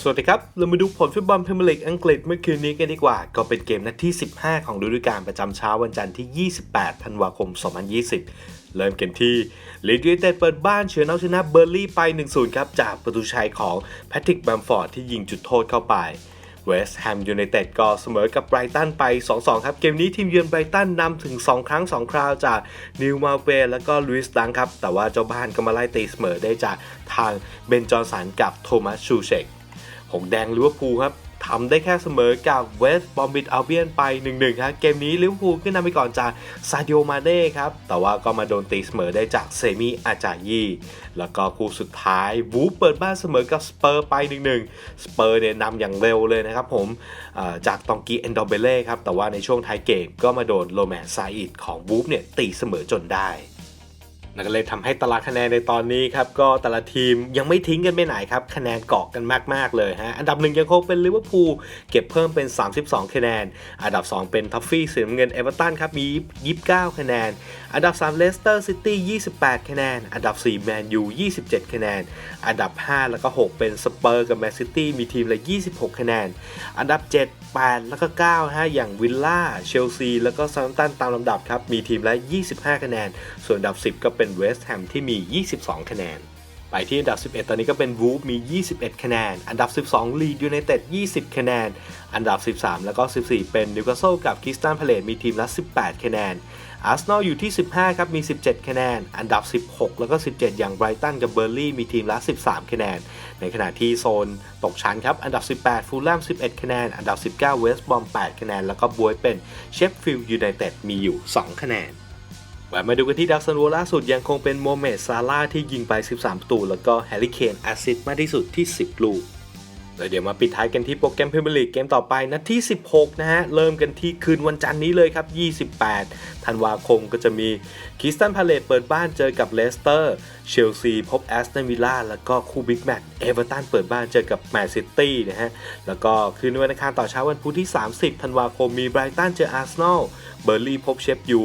สวัสดีครับ เรามาดูผลฟุตบอลพรีเมียร์ลีกอังกฤษเมื่อคืนนี้กันดีกว่า ก็เป็นเกมนัดที่ 15 ของฤดูกาลประจำเช้าวันจันทร์ที่ 28 ธันวาคม 2020 เริ่มกันที่ลีดยูไนเต็ดเปิดบ้านเฉือนเอาชนะเบอร์ลี่ไป 1-0 ครับ จากประตูชัยของแพทริกแบมฟอร์ดที่ยิงจุดโทษเข้าไปเวสต์แฮมยูไนเต็ดก็เสมอกับไบรตันไป 2-2 ครับ เกมนี้ทีมเยือนไบรตันนำถึง 2 ครั้ง 2 คราวจากนิวมาเวและก็ลุยส์ดังครับ แต่ว่าเจ้าบ้านก็มาไล่ตีเสมอได้จากทางเบนจอห์นสันกับโทมัสชูเชก หงแดงลิเวอร์พูลครับทำได้แค่เสมอกับเวสต์บอมบิดอัลเบียนไป 1-1ครับเกมนี้ลิเวอร์พูลขึ้นนำไปก่อนจากซาดิโอมาเน่ครับ แต่ว่าก็มาโดนตีเสมอได้จากเซมิอาจายีแล้วก็คู่สุดท้ายวูฟเปิดบ้านเสมอกับสเปอร์ไป 1-1 สเปอร์เนี่ยนำอย่างเร็วเลยนะครับผมจากตองกีเอนโดเบเล่ครับ แต่ว่าในช่วงท้ายเกมก็มาโดนโรแมนซาอิดของวูฟเนี่ยตีเสมอจนได้ นั่นก็เลยทำให้ตารางคะแนนในตอนนี้ครับก็แต่ละทีมยังไม่ทิ้งกันไปไหนครับคะแนนเกาะกันมากๆเลยฮะอันดับหนึ่งยังคงเป็นลิเวอร์พูลเก็บเพิ่มเป็น 32 คะแนน อันดับ 2 เป็นทัฟฟี่สีน้ำเงินเอเวอร์ตันครับมี 29 คะแนน อันดับ 3 เลสเตอร์ซิตี้ 28 คะแนน อันดับ 4 แมนยู 27 คะแนน อันดับ 5 แล้วก็ 6 เป็นสเปอร์กับแมนซิตี้มีทีมละ 26 คะแนน อันดับ 7 8 แล้วก็9ฮะอย่างวิลล่าเชลซีแล้วก็ซัมตันตามลำดับครับมีทีมละ 25 คะแนน ส่วนอันดับ 10 ก็เป็นเวสต์แฮมที่มี 22 คะแนน ไปที่อันดับ 11 ตอนนี้ก็เป็นวูฟมี 21 คะแนน อันดับ 12 ลีดยูไนเต็ด 20 คะแนน อันดับ 13 แล้วก็ 14 เป็นนิวคาสเซิลกับคิสตันพาเลตมีทีมละ 18 คะแนนอาร์เซนอลอยู่ที่ 15 ครับ มี 17 คะแนน อันดับ 16 แล้วก็ 17 อย่างไบรตันกับเบอร์ลี่ มีทีมละ 13 คะแนน ในขณะที่โซนตกชั้นครับ อันดับ 18 ฟูลแลม 11 คะแนน อันดับ 19 เวสต์บอม 8 คะแนน แล้วก็บวยเป็นเชฟฟิลด์ยูไนเต็ด มีอยู่ 2 คะแนน แหวนมาดูกันที่ดาวซันโวล่าสุดยังคงเป็นโมเมดซาร่าที่ยิงไป 13 ประตู แล้วก็แฮร์รี่เคนแอสซิสต์มากที่สุดที่ 10 ลูก แล้วเดี๋ยวมาปิดท้ายกันที่โปรแกรมพรีเมียร์ลีกเกมต่อไปนัดที่ 16 นะฮะ เริ่มกันที่คืนวันจันทร์นี้เลยครับ 28 ธันวาคมก็จะมีคิสตันพาเลตเปิดบ้านเจอกับเลสเตอร์ เชลซีพบแอสตันวิลล่าแล้วก็คู่บิ๊กแมตช์เอเวอร์ตันเปิดบ้านเจอกับแมนซิตี้นะฮะ แล้วก็คืนวันอังคารต่อเช้าวันพุธที่ 30 ธันวาคมมีไบรตันเจออาร์เซนอล เบอร์ลี่พบเชฟยู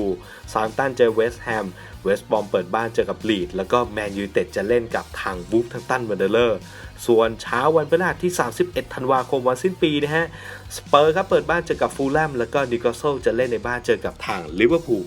ซา m ตันเจอเวสต์แฮมเวสต์บอมเปิดบ้านเจอกับลีดแล้วก็แมนยูเต็ดจะเล่นกับทางวูฟทังตันเวเดอร์ส่วนเช้าวันพฤหัสที่31 ธันวาคมวันสิ้นปีนะฮะ สเปอร์ครับเปิดบ้านเจอกับฟูลแลมแล้วก็นิโคลโซจะเล่นในบ้านเจอกับทางลิเวอร์พูล